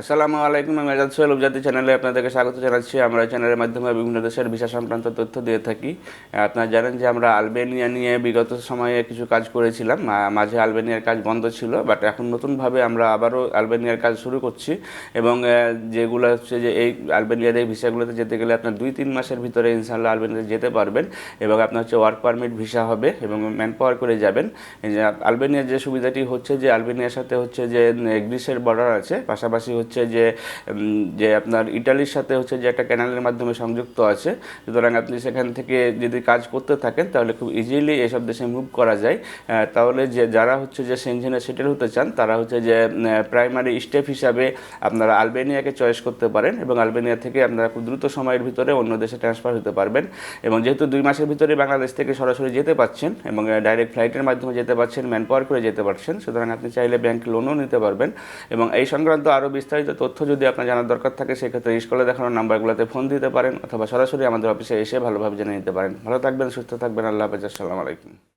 আসসালামু আলাইকুম, আমি আজাদ সোহেল উপজাতি চ্যানেলে আপনাদেরকে স্বাগত জানাচ্ছি। আমরা চ্যানেলের মাধ্যমে বিভিন্ন দেশের ভিসা সংক্রান্ত তথ্য দিয়ে থাকি। আপনারা জানেন যে আমরা আলবেনিয়া নিয়ে বিগত সময়ে কিছু কাজ করেছিলাম। মাঝে আলবেনিয়ার কাজ বন্ধ ছিল, বাট এখন নতুনভাবে আমরা আবারও আলবেনিয়ার কাজ শুরু করছি। এবং যেগুলো হচ্ছে যে এই আলবেনিয়ার এই ভিসাগুলোতে যেতে গেলে আপনার দুই তিন মাসের ভিতরে ইনশাল্লাহ আলবেনিয়াতে যেতে পারবেন। এবং আপনার হচ্ছে ওয়ার্ক পারমিট ভিসা হবে এবং ম্যান পাওয়ার করে যাবেন। আলবেনিয়ার যে সুবিধাটি হচ্ছে যে আলবেনিয়ার সাথে হচ্ছে যে গ্রিসের বর্ডার আছে, পাশাপাশি হচ্ছে যে যে আপনার ইটালির সাথে হচ্ছে যে একটা ক্যানালের মাধ্যমে সংযুক্ত আছে। সুতরাং আপনি সেখান থেকে যদি কাজ করতে থাকেন, তাহলে খুব ইজিলি এসব দেশে মুভ করা যায়। তাহলে যে যারা হচ্ছে যে সেনজেনে সেটেল হতে চান, তারা হচ্ছে যে প্রাইমারি স্টেপ হিসাবে আপনারা আলবেনিয়াকে চয়েস করতে পারেন এবং আলবেনিয়া থেকে আপনারা খুব দ্রুত সময়ের ভিতরে অন্য দেশে ট্রান্সফার হতে পারবেন। এবং যেহেতু দুই মাসের ভিতরে বাংলাদেশ থেকে সরাসরি যেতে পাচ্ছেন এবং ডাইরেক্ট ফ্লাইটের মাধ্যমে যেতে পারছেন ম্যান পাওয়ার করে যেতে পারছেন, সুতরাং আপনি চাইলে ব্যাংক লোনও নিতে পারবেন। এবং এই সংক্রান্ত আরও বিস্তারিত তথ্য যদি আপনার জানার দরকার থাকে, সেক্ষেত্রে স্কুলে দেখানোর নাম্বারগুলোতে ফোন দিতে পারেন, অথবা সরাসরি আমাদের অফিসে এসে ভালোভাবে জেনে নিতে পারেন। ভালো থাকবেন, সুস্থ থাকবেন, আল্লাহ হাফেজ, আসসালামু আলাইকুম।